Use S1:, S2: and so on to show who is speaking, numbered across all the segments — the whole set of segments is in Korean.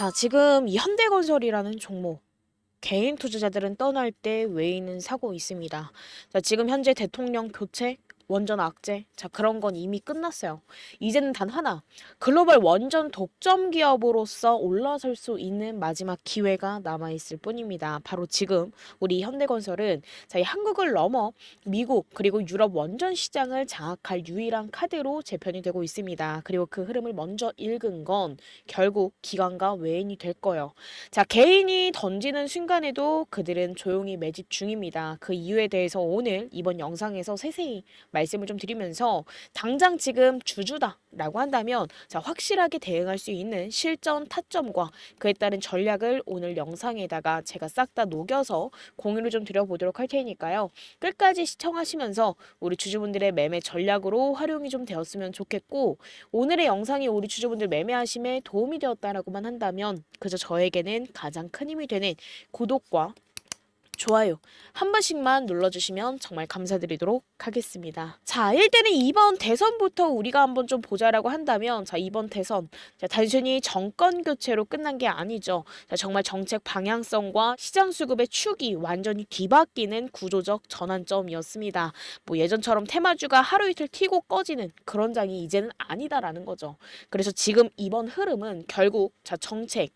S1: 자, 지금 이 현대건설이라는 종목 개인 투자자들은 떠날 때 외인은 사고 있습니다. 자, 지금 현재 대통령 교체, 원전 악재, 자 그런 건 이미 끝났어요. 이제는 단 하나, 글로벌 원전 독점 기업으로서 올라설 수 있는 마지막 기회가 남아 있을 뿐입니다. 바로 지금 우리 현대건설은 자, 이 한국을 넘어 미국 그리고 유럽 원전 시장을 장악할 유일한 카드로 재편이 되고 있습니다. 그리고 그 흐름을 먼저 읽은 건 결국 기관과 외인이 될 거예요. 자, 개인이 던지는 순간에도 그들은 조용히 매집 중입니다. 그 이유에 대해서 오늘 이번 영상에서 세세히 말 씀을 좀 드리면서 당장 지금 주주다라고 한다면 자, 확실하게 대응할 수 있는 실전 타점과 그에 따른 전략을 오늘 영상에다가 제가 싹 다 녹여서 공유를 좀 드려보도록 할 테니까요. 끝까지 시청하시면서 우리 주주분들의 매매 전략으로 활용이 좀 되었으면 좋겠고 오늘의 영상이 우리 주주분들 매매하심에 도움이 되었다라고만 한다면 그저 저에게는 가장 큰 힘이 되는 구독과 좋아요 한 번씩만 눌러주시면 정말 감사드리도록 하겠습니다. 자, 일단은 이번 대선부터 우리가 한번 좀 보자라고 한다면 자, 이번 대선 자, 단순히 정권 교체로 끝난 게 아니죠. 자, 정말 정책 방향성과 시장 수급의 축이 완전히 뒤바뀌는 구조적 전환점이었습니다. 뭐 예전처럼 테마주가 하루 이틀 튀고 꺼지는 그런 장이 이제는 아니다라는 거죠. 그래서 지금 이번 흐름은 결국 자, 정책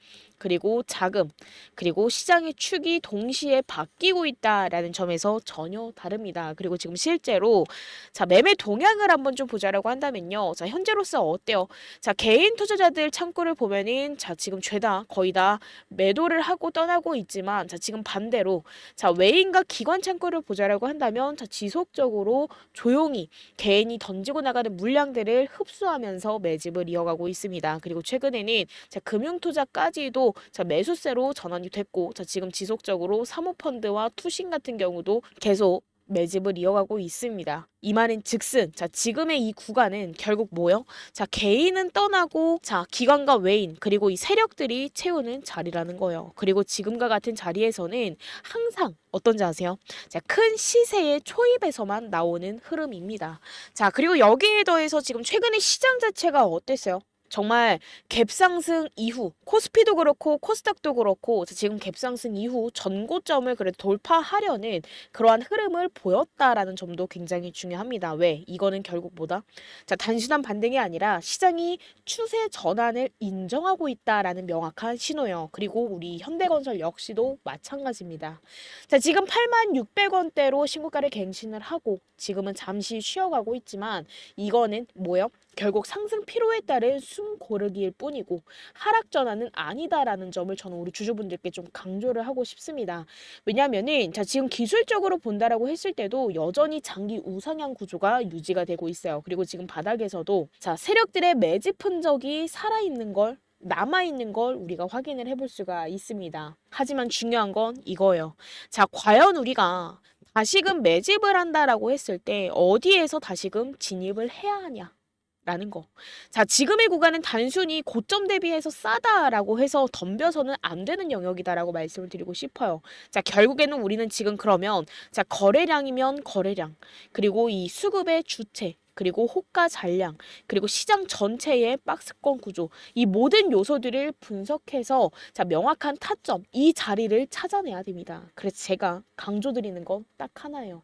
S1: 그리고 자금 그리고 시장의 축이 동시에 바뀌고 있다라는 점에서 전혀 다릅니다. 그리고 지금 실제로 자 매매 동향을 한번 좀 보자라고 한다면요. 자 현재로서 어때요? 자 개인 투자자들 창구를 보면은 자 지금 죄다 거의 다 매도를 하고 떠나고 있지만 자 지금 반대로 자 외인과 기관 창구를 보자라고 한다면 자 지속적으로 조용히 개인이 던지고 나가는 물량들을 흡수하면서 매집을 이어가고 있습니다. 그리고 최근에는 자 금융 투자까지도 자 매수세로 전환이 됐고 자 지금 지속적으로 사모펀드와 투신 같은 경우도 계속 매집을 이어가고 있습니다. 이 말은 즉슨 자 지금의 이 구간은 결국 뭐요? 자 개인은 떠나고 자 기관과 외인 그리고 이 세력들이 채우는 자리라는 거예요. 그리고 지금과 같은 자리에서는 항상 어떤지 아세요? 자큰 시세의 초입에서만 나오는 흐름입니다. 자 그리고 여기에 더해서 지금 최근에 시장 자체가 어땠어요? 정말 갭상승 이후 코스피도 그렇고 코스닥도 그렇고 지금 갭상승 이후 전고점을 그래도 돌파하려는 그러한 흐름을 보였다라는 점도 굉장히 중요합니다. 왜? 이거는 결국 뭐다? 자, 단순한 반등이 아니라 시장이 추세 전환을 인정하고 있다라는 명확한 신호요. 그리고 우리 현대건설 역시도 마찬가지입니다. 자, 지금 86,600원대로 신고가를 갱신을 하고 지금은 잠시 쉬어가고 있지만 이거는 뭐요? 결국 상승 피로에 따른 숨 고르기일 뿐이고 하락 전환은 아니다라는 점을 저는 우리 주주분들께 좀 강조를 하고 싶습니다. 왜냐하면은 자 지금 기술적으로 본다라고 했을 때도 여전히 장기 우상향 구조가 유지가 되고 있어요. 그리고 지금 바닥에서도 자 세력들의 매집 흔적이 살아 있는 걸 남아 있는 걸 우리가 확인을 해볼 수가 있습니다. 하지만 중요한 건 이거예요. 자 과연 우리가 다시금 매집을 한다라고 했을 때 어디에서 다시금 진입을 해야 하냐? 라는 거. 자, 지금의 구간은 단순히 고점 대비해서 싸다라고 해서 덤벼서는 안 되는 영역이다라고 말씀을 드리고 싶어요. 자, 결국에는 우리는 지금 그러면 자, 거래량이면 거래량, 그리고 이 수급의 주체, 그리고 호가 잔량, 그리고 시장 전체의 박스권 구조, 이 모든 요소들을 분석해서 자, 명확한 타점, 이 자리를 찾아내야 됩니다. 그래서 제가 강조드리는 건 딱 하나예요.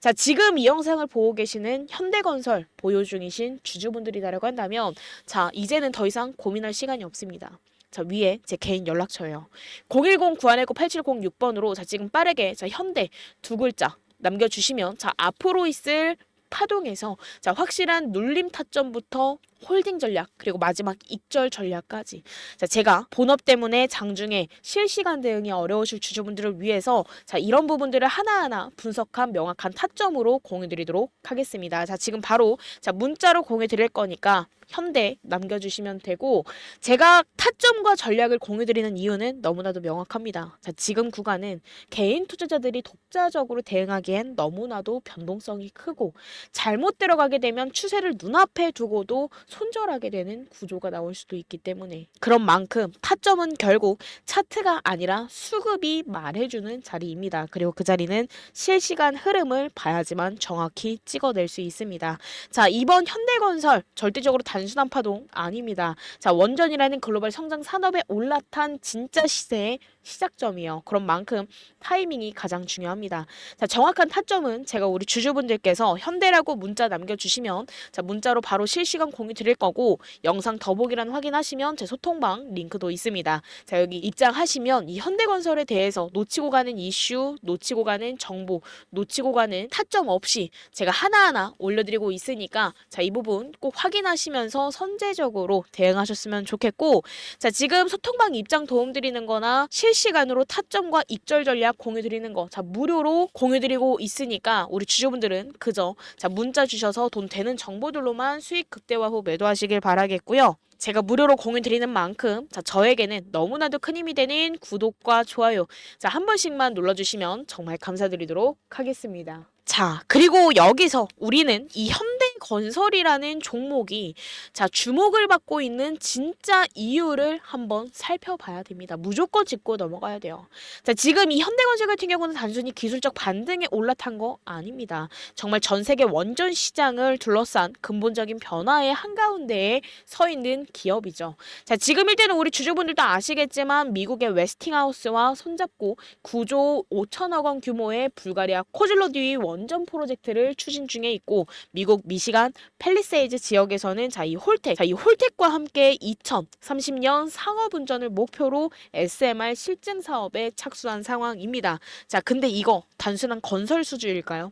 S1: 자, 지금 이 영상을 보고 계시는 현대건설 보유 중이신 주주분들이다라고 한다면, 자, 이제는 더 이상 고민할 시간이 없습니다. 자, 위에 제 개인 연락처예요. 010-919-8706번으로 자, 지금 빠르게 자, 현대 두 글자 남겨주시면 자, 앞으로 있을 파동에서 자, 확실한 눌림 타점부터 홀딩 전략 그리고 마지막 익절 전략까지. 자 제가 본업 때문에 장중에 실시간 대응이 어려우실 주주분들을 위해서 자 이런 부분들을 하나하나 분석한 명확한 타점으로 공유 드리도록 하겠습니다. 자 지금 바로 자 문자로 공유 드릴 거니까 현대 남겨주시면 되고 제가 타점과 전략을 공유드리는 이유는 너무나도 명확합니다. 자 지금 구간은 개인 투자자들이 독자적으로 대응하기엔 너무나도 변동성이 크고 잘못 들어가게 되면 추세를 눈앞에 두고도 손절하게 되는 구조가 나올 수도 있기 때문에 그런 만큼 타점은 결국 차트가 아니라 수급이 말해주는 자리입니다. 그리고 그 자리는 실시간 흐름을 봐야지만 정확히 찍어낼 수 있습니다. 자, 이번 현대건설 절대적으로 단순한 파동 아닙니다. 자, 원전이라는 글로벌 성장 산업에 올라탄 진짜 시세의 시작점이요. 그런 만큼 타이밍이 가장 중요합니다. 자, 정확한 타점은 제가 우리 주주분들께서 현대라고 문자 남겨주시면 자, 문자로 바로 실시간 공유 드릴 거고 영상 더보기란 확인하시면 제 소통방 링크도 있습니다. 자, 여기 입장하시면 이 현대건설에 대해서 놓치고 가는 이슈, 놓치고 가는 정보, 놓치고 가는 타점 없이 제가 하나하나 올려드리고 있으니까 자, 이 부분 꼭 확인하시면서 선제적으로 대응하셨으면 좋겠고 자, 지금 소통방 입장 도움 드리는 거나 실 시간으로 타점과 익절 전략 공유 드리는 거 자, 무료로 공유 드리고 있으니까 우리 주주분들은 그저 자, 문자 주셔서 돈 되는 정보들로만 수익 극대화 후 매도하시길 바라겠고요. 제가 무료로 공유 드리는 만큼 자, 저에게는 너무나도 큰 힘이 되는 구독과 좋아요 자, 한 번씩만 눌러 주시면 정말 감사드리도록 하겠습니다. 자, 그리고 여기서 우리는 이 현대 건설이라는 종목이 자, 주목을 받고 있는 진짜 이유를 한번 살펴봐야 됩니다. 무조건 짚고 넘어가야 돼요. 자, 지금 이 현대 건설 같은 경우는 단순히 기술적 반등에 올라탄 거 아닙니다. 정말 전 세계 원전 시장을 둘러싼 근본적인 변화의 한가운데에 서 있는 기업이죠. 자, 지금 일대는 우리 주주분들도 아시겠지만 미국의 웨스팅하우스와 손잡고 9조 5천억 원 규모의 불가리아 코즐로듀이 원전 프로젝트를 추진 중에 있고 미국 미시간 펠리세이즈 지역에서는 자, 이 홀텍, 자, 이 홀텍과 함께 2030년 상업 운전을 목표로 SMR 실증 사업에 착수한 상황입니다. 자, 근데 이거 단순한 건설 수주일까요?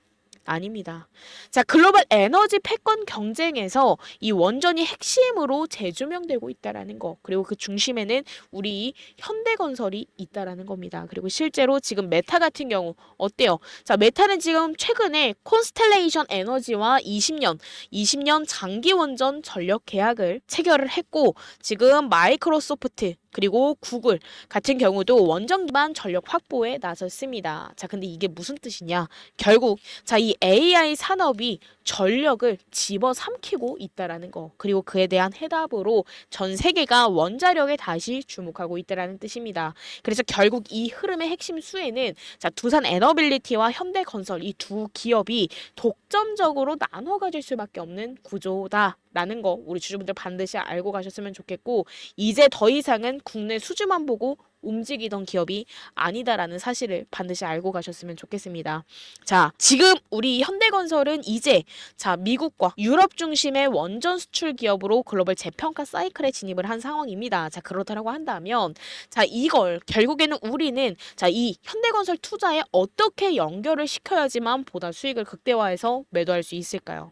S1: 아닙니다. 자, 글로벌 에너지 패권 경쟁에서 이 원전이 핵심으로 재조명되고 있다라는 거. 그리고 그 중심에는 우리 현대건설이 있다라는 겁니다. 그리고 실제로 지금 메타 같은 경우 어때요? 자, 메타는 지금 최근에 콘스텔레이션 에너지와 20년, 20년 장기 원전 전력 계약을 체결을 했고 지금 마이크로소프트 그리고 구글 같은 경우도 원전 기반 전력 확보에 나섰습니다. 자, 근데 이게 무슨 뜻이냐? 결국 자, 이 AI 산업이 전력을 집어삼키고 있다라는 거. 그리고 그에 대한 해답으로 전 세계가 원자력에 다시 주목하고 있다라는 뜻입니다. 그래서 결국 이 흐름의 핵심 수에는 자, 두산 에너빌리티와 현대건설 이 두 기업이 독점적으로 나눠 가질 수밖에 없는 구조다. 라는 거 우리 주주분들 반드시 알고 가셨으면 좋겠고 이제 더 이상은 국내 수주만 보고 움직이던 기업이 아니다라는 사실을 반드시 알고 가셨으면 좋겠습니다. 자, 지금 우리 현대건설은 이제 자, 미국과 유럽 중심의 원전 수출 기업으로 글로벌 재평가 사이클에 진입을 한 상황입니다. 자, 그렇다라고 한다면 자, 이걸 결국에는 우리는 자, 이 현대건설 투자에 어떻게 연결을 시켜야지만 보다 수익을 극대화해서 매도할 수 있을까요?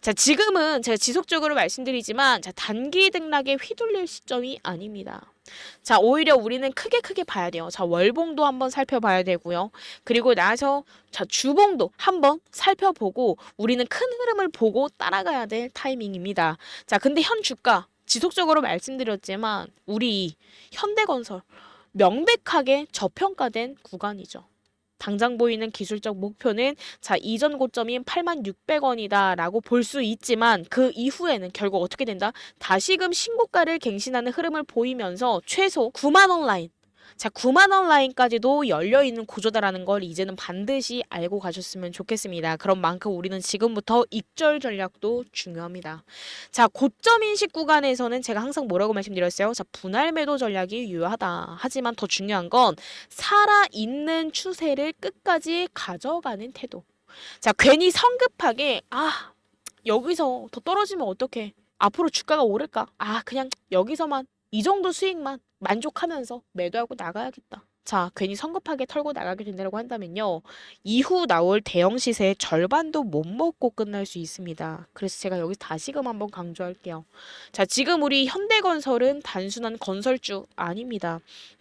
S1: 자, 지금은 제가 지속적으로 말씀드리지만 자, 단기 등락에 휘둘릴 시점이 아닙니다. 자, 오히려 우리는 크게 크게 봐야 돼요. 자, 월봉도 한번 살펴봐야 되고요. 그리고 나서 자, 주봉도 한번 살펴보고 우리는 큰 흐름을 보고 따라가야 될 타이밍입니다. 자, 근데 현 주가 지속적으로 말씀드렸지만 우리 현대건설 명백하게 저평가된 구간이죠. 당장 보이는 기술적 목표는 자 이전 고점인 86,600원이다라고 볼 수 있지만 그 이후에는 결국 어떻게 된다? 다시금 신고가를 갱신하는 흐름을 보이면서 최소 9만 원 라인 자, 9만 원 라인까지도 열려 있는 구조다라는 걸 이제는 반드시 알고 가셨으면 좋겠습니다. 그런 만큼 우리는 지금부터 익절 전략도 중요합니다. 자, 고점 인식 구간에서는 제가 항상 뭐라고 말씀드렸어요? 자, 분할 매도 전략이 유효하다. 하지만 더 중요한 건 살아 있는 추세를 끝까지 가져가는 태도. 자, 괜히 성급하게 아, 여기서 더 떨어지면 어떡해? 앞으로 주가가 오를까? 아, 그냥 여기서만 이 정도 수익만 만족하면서 매도하고 나가야겠다. 자, 괜히 성급하게 털고 나가게 된다고 한다면요. 이후 나올 대형 시세의 절반도 못 먹고 끝날 수 있습니다. 그래서 제가 여기서 다시금 한번 강조할게요. 자, 지금 우리 현대건설은 단순한 건설주 아닙니다.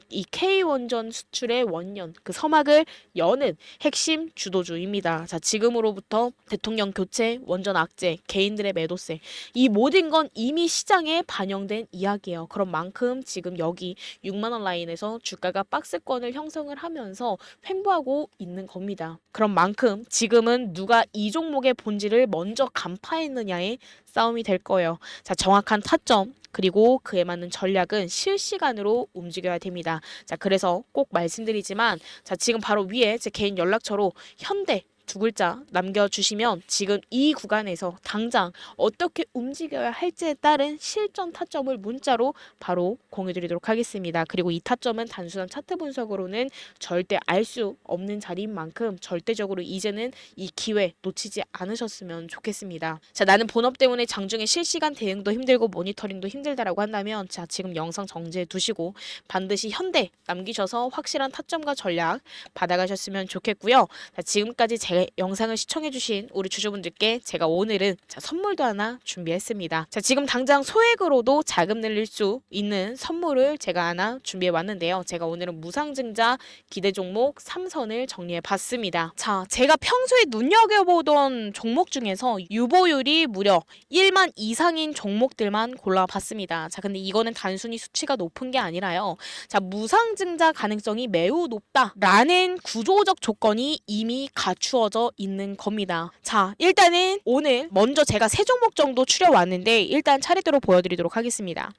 S1: 이 K원전 수출의 원년 그 서막을 여는 핵심 주도주입니다. 자, 지금으로부터 대통령 교체, 원전 악재, 개인들의 매도세 이 모든 건 이미 시장에 반영된 이야기예요. 그런 만큼 지금 여기 6만 원 라인에서 주가가 박스권을 형성을 하면서 횡보하고 있는 겁니다. 그런 만큼 지금은 누가 이 종목의 본질을 먼저 간파했느냐의 싸움이 될 거예요. 자, 정확한 타점 그리고 그에 맞는 전략은 실시간으로 움직여야 됩니다. 자, 그래서 꼭 말씀드리지만 자, 지금 바로 위에 제 개인 연락처로 현대 두 글자 남겨주시면 지금 이 구간에서 당장 어떻게 움직여야 할지에 따른 실전 타점을 문자로 바로 공유드리도록 하겠습니다. 그리고 이 타점은 단순한 차트 분석으로는 절대 알 수 없는 자리인 만큼 절대적으로 이제는 이 기회 놓치지 않으셨으면 좋겠습니다. 자, 나는 본업 때문에 장중에 실시간 대응도 힘들고 모니터링도 힘들다라고 한다면 자, 지금 영상 정지해 두시고 반드시 현대 남기셔서 확실한 타점과 전략 받아가셨으면 좋겠고요. 자, 지금까지 제 영상을 시청해주신 우리 주주분들께 제가 오늘은 자, 선물도 하나 준비했습니다. 자, 지금 당장 소액으로도 자금 늘릴 수 있는 선물을 제가 하나 준비해 왔는데요. 제가 오늘은 무상증자 기대 종목 3선을 정리해 봤습니다. 자, 제가 평소에 눈여겨보던 종목 중에서 유보율이 무려 1만 이상인 종목들만 골라봤습니다. 자, 근데 이거는 단순히 수치가 높은 게 아니라요. 자, 무상증자 가능성이 매우 높다라는 구조적 조건이 이미 갖추어 져 있는 겁니다. 자, 일단은 오늘 먼저 제가 세 종목 정도 추려왔는데 일단 차례대로 보여드리도록 하겠습니다.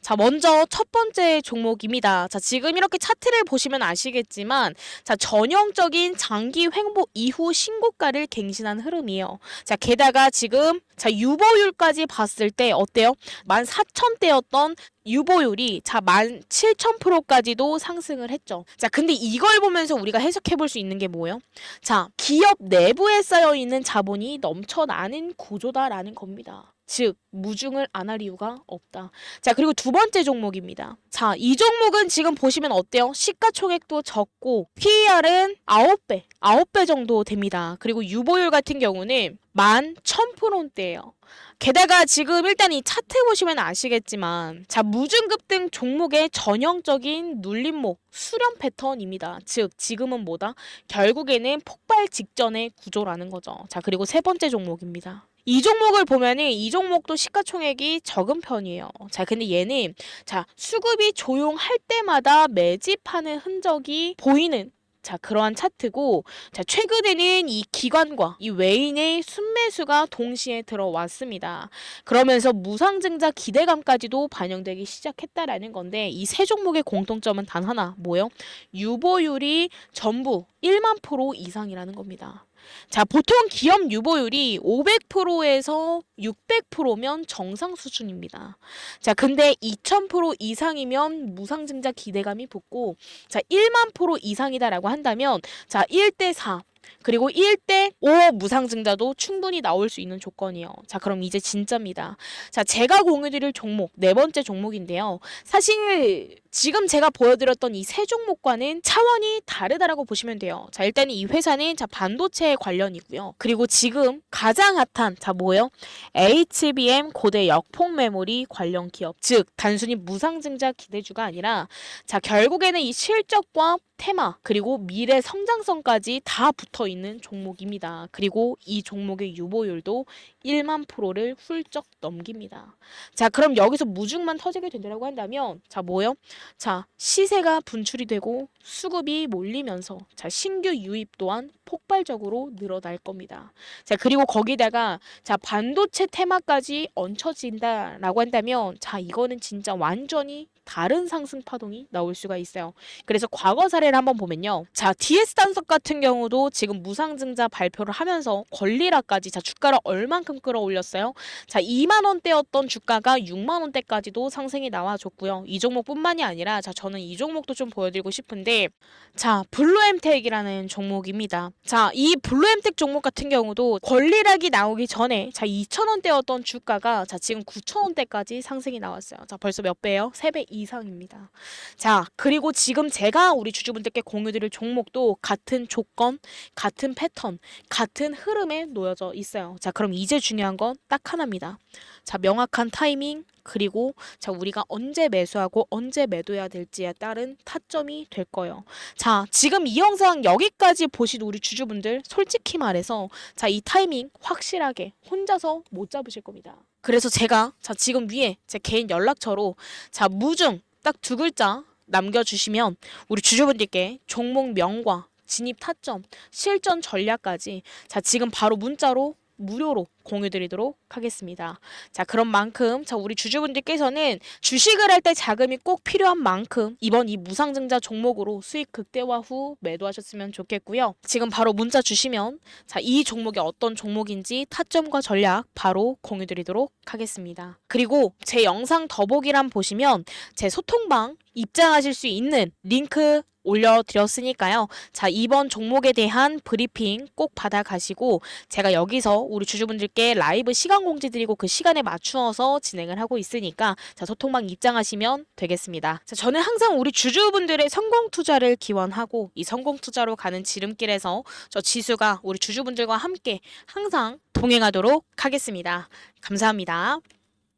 S1: 자, 먼저 첫 번째 종목입니다. 자, 지금 이렇게 차트를 보시면 아시겠지만, 자, 전형적인 장기 횡보 이후 신고가를 갱신한 흐름이에요. 자, 게다가 지금, 자, 유보율까지 봤을 때 어때요? 14,000대였던 유보율이 자 17,000%까지도 상승을 했죠. 자, 근데 이걸 보면서 우리가 해석해 볼 수 있는 게 뭐예요? 자, 기업 내부에 쌓여 있는 자본이 넘쳐나는 구조다라는 겁니다. 즉 무중을 안 할 이유가 없다. 자 그리고 두 번째 종목입니다. 자 이 종목은 지금 보시면 어때요? 시가총액도 적고 PER은 9배, 9배 정도 됩니다. 그리고 유보율 같은 경우는 11,000%대예요. 게다가 지금 일단 이 차트 보시면 아시겠지만 자 무중급 등 종목의 전형적인 눌림목 수렴 패턴입니다. 즉 지금은 뭐다? 결국에는 폭발 직전의 구조라는 거죠. 자 그리고 세 번째 종목입니다. 이 종목을 보면은 이 종목도 시가총액이 적은 편이에요. 자, 근데 얘는 자 수급이 조용할 때마다 매집하는 흔적이 보이는 자, 그러한 차트고, 자, 최근에는 이 기관과 이 외인의 순매수가 동시에 들어왔습니다. 그러면서 무상증자 기대감까지도 반영되기 시작했다라는 건데, 이 세 종목의 공통점은 단 하나, 뭐요? 유보율이 전부 1만 프로 이상이라는 겁니다. 자, 보통 기업 유보율이 500%에서 600%면 정상 수준입니다. 자, 근데 2000% 이상이면 무상증자 기대감이 붙고, 자, 1만 프로 이상이다라고 한다면, 자, 1대 4. 그리고 1대 5 무상증자도 충분히 나올 수 있는 조건이에요. 자, 그럼 이제 진짜입니다. 자, 제가 공유드릴 종목, 네 번째 종목인데요. 사실 지금 제가 보여드렸던 이 세 종목과는 차원이 다르다라고 보시면 돼요. 자, 일단 이 회사는 자 반도체 관련이고요. 그리고 지금 가장 핫한 자 뭐예요? HBM 고대 역폭 메모리 관련 기업. 즉 단순히 무상증자 기대주가 아니라 자 결국에는 이 실적과 테마 그리고 미래 성장성까지 다 붙어 있는 종목입니다. 그리고 이 종목의 유보율도 1만 프로를 훌쩍 넘깁니다. 자, 그럼 여기서 무중만 터지게 된다고 한다면 자, 뭐요? 자, 시세가 분출이 되고 수급이 몰리면서 자, 신규 유입 또한 폭발적으로 늘어날 겁니다. 자, 그리고 거기다가 자, 반도체 테마까지 얹혀진다라고 한다면 자, 이거는 진짜 완전히 다른 상승 파동이 나올 수가 있어요. 그래서 과거 사례를 한번 보면요. 자, DS 단석 같은 경우도 지금 무상증자 발표를 하면서 권리라까지 자, 주가를 얼만큼 끌어올렸어요. 자, 2만 원대였던 주가가 6만 원대까지도 상승이 나와줬고요. 이 종목뿐만이 아니라 자, 저는 이 종목도 좀 보여드리고 싶은데 자, 블루엠텍이라는 종목입니다. 자, 이 블루엠텍 종목 같은 경우도 권리락이 나오기 전에 자, 2천 원대였던 주가가 자, 지금 9천 원대까지 상승이 나왔어요. 자, 벌써 몇 배예요? 3배 이상입니다. 자, 그리고 지금 제가 우리 주주분들께 공유드릴 종목도 같은 조건, 같은 패턴, 같은 흐름에 놓여져 있어요. 자, 그럼 이제 중요한 건 딱 하나입니다. 자, 명확한 타이밍, 그리고 자 우리가 언제 매수하고 언제 매도해야 될지에 따른 타점이 될 거예요. 자 지금 이 영상 여기까지 보신 우리 주주분들 솔직히 말해서 자 이 타이밍 확실하게 혼자서 못 잡으실 겁니다. 그래서 제가 자 지금 위에 제 개인 연락처로 자 무중 딱 두 글자 남겨주시면 우리 주주분들께 종목 명과 진입 타점, 실전 전략까지 자 지금 바로 문자로 무료로 공유드리도록 하겠습니다. 자 그런 만큼 자 우리 주주분들께서는 주식을 할 때 자금이 꼭 필요한 만큼 이번 이 무상증자 종목으로 수익 극대화 후 매도하셨으면 좋겠고요. 지금 바로 문자 주시면 자 이 종목이 어떤 종목인지 타점과 전략 바로 공유드리도록 하겠습니다. 그리고 제 영상 더보기란 보시면 제 소통방 입장하실 수 있는 링크 올려드렸으니까요. 자, 이번 종목에 대한 브리핑 꼭 받아가시고 제가 여기서 우리 주주분들께 라이브 시간 공지 드리고 그 시간에 맞추어서 진행을 하고 있으니까 자, 소통방 입장하시면 되겠습니다. 자, 저는 항상 우리 주주분들의 성공 투자를 기원하고 이 성공 투자로 가는 지름길에서 저 지수가 우리 주주분들과 함께 항상 동행하도록 하겠습니다. 감사합니다.